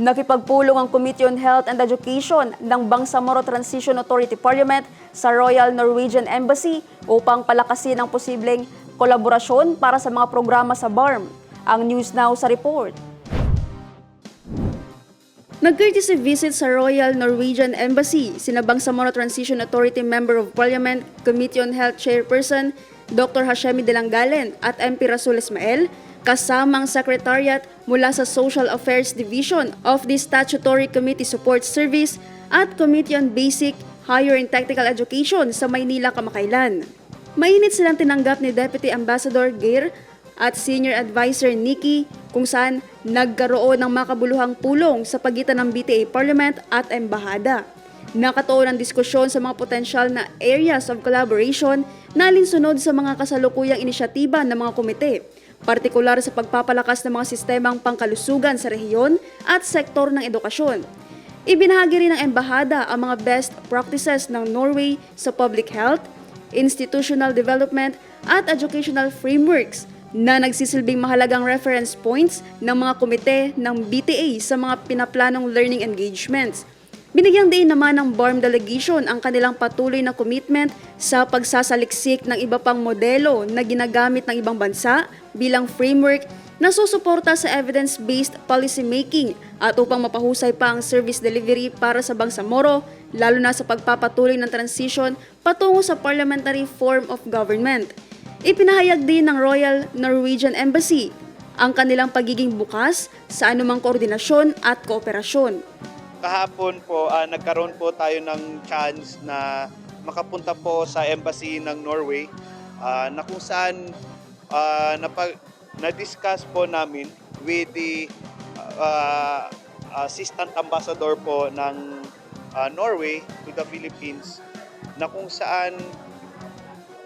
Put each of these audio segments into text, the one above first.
Nakipagpulong ang Committee on Health and Education ng Bangsamoro Transition Authority Parliament sa Royal Norwegian Embassy upang palakasin ang posibleng kolaborasyon para sa mga programa sa BARM. Ang News Now sa report. Nag-courtesy visit sa Royal Norwegian Embassy, sinabang Samoro Transition Authority Member of Parliament, Committee on Health Chairperson, Dr. Hashemi Delangalen at MP Rasul Ismael, kasamang Secretariat mula sa Social Affairs Division of the Statutory Committee Support Service at Committee on Basic, Higher and Technical Education sa Maynila kamakailan. Mainit silang tinanggap ni Deputy Ambassador Geir at Senior Advisor Nikki kung saan nagkaroon ng makabuluhang pulong sa pagitan ng BTA Parliament at Embahada. Nakatuon ang diskusyon sa mga potensyal na areas of collaboration na alinsunod sa mga kasalukuyang inisyatiba ng mga komite, partikular sa pagpapalakas ng mga sistemang pangkalusugan sa rehiyon at sektor ng edukasyon. Ibinahagi rin ng Embahada ang mga best practices ng Norway sa public health, institutional development at educational frameworks na nagsisilbing mahalagang reference points ng mga komite ng BTA sa mga pinaplanong learning engagements. Binigyang diin naman ng BARM delegation ang kanilang patuloy na commitment sa pagsasaliksik ng iba pang modelo na ginagamit ng ibang bansa bilang framework na susuporta sa evidence-based policy making at upang mapahusay pa ang service delivery para sa Bangsamoro, lalo na sa pagpapatuloy ng transition patungo sa parliamentary form of government. Ipinahayag din ng Royal Norwegian Embassy ang kanilang pagiging bukas sa anumang koordinasyon at kooperasyon. Kahapon po ah, nagkaroon po tayo ng chance na makapunta po sa embassy ng Norway ah, na kung saan ah, napag, na-discuss po namin with the ah, assistant ambassador po ng ah, Norway to the Philippines na kung saan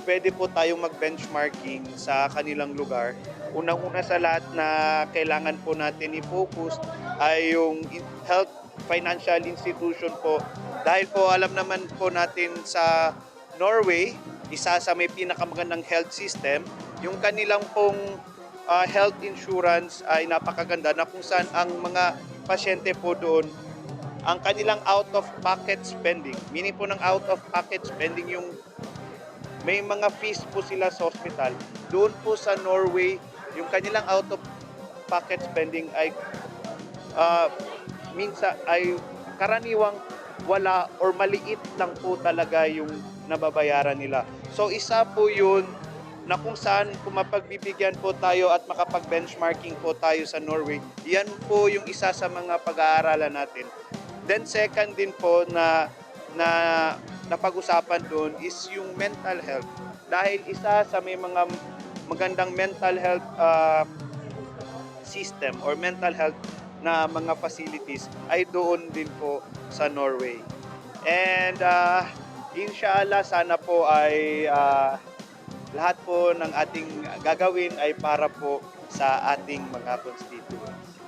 pwede po tayong mag-benchmarking sa kanilang lugar. Unang-una sa lahat na kailangan po natin i-focus ay yung health financial institution po. Dahil po alam naman po natin sa Norway, isa sa may pinakamagandang health system, yung kanilang pong ah, health insurance ay napakaganda na kung saan ang mga pasyente po doon ang kanilang out of pocket spending, meaning po ng out of pocket spending yung may mga fees po sila sa hospital. Doon po sa Norway, yung kanilang out of pocket spending ay uh, minsa ay karaniwang wala or maliit lang po talaga yung nababayaran nila. So isa po yun na kung saan kung mapagbibigyan po tayo at makapag-benchmarking po tayo sa Norway, yan po yung isa sa mga pag-aaralan natin. Then second din po na na napag-usapan doon is yung mental health. Dahil isa sa may mga magandang mental health uh, system or mental health na mga facilities ay doon din po sa Norway. And uh, inshallah sana po ay uh, lahat po ng ating gagawin ay para po sa ating mga constituents.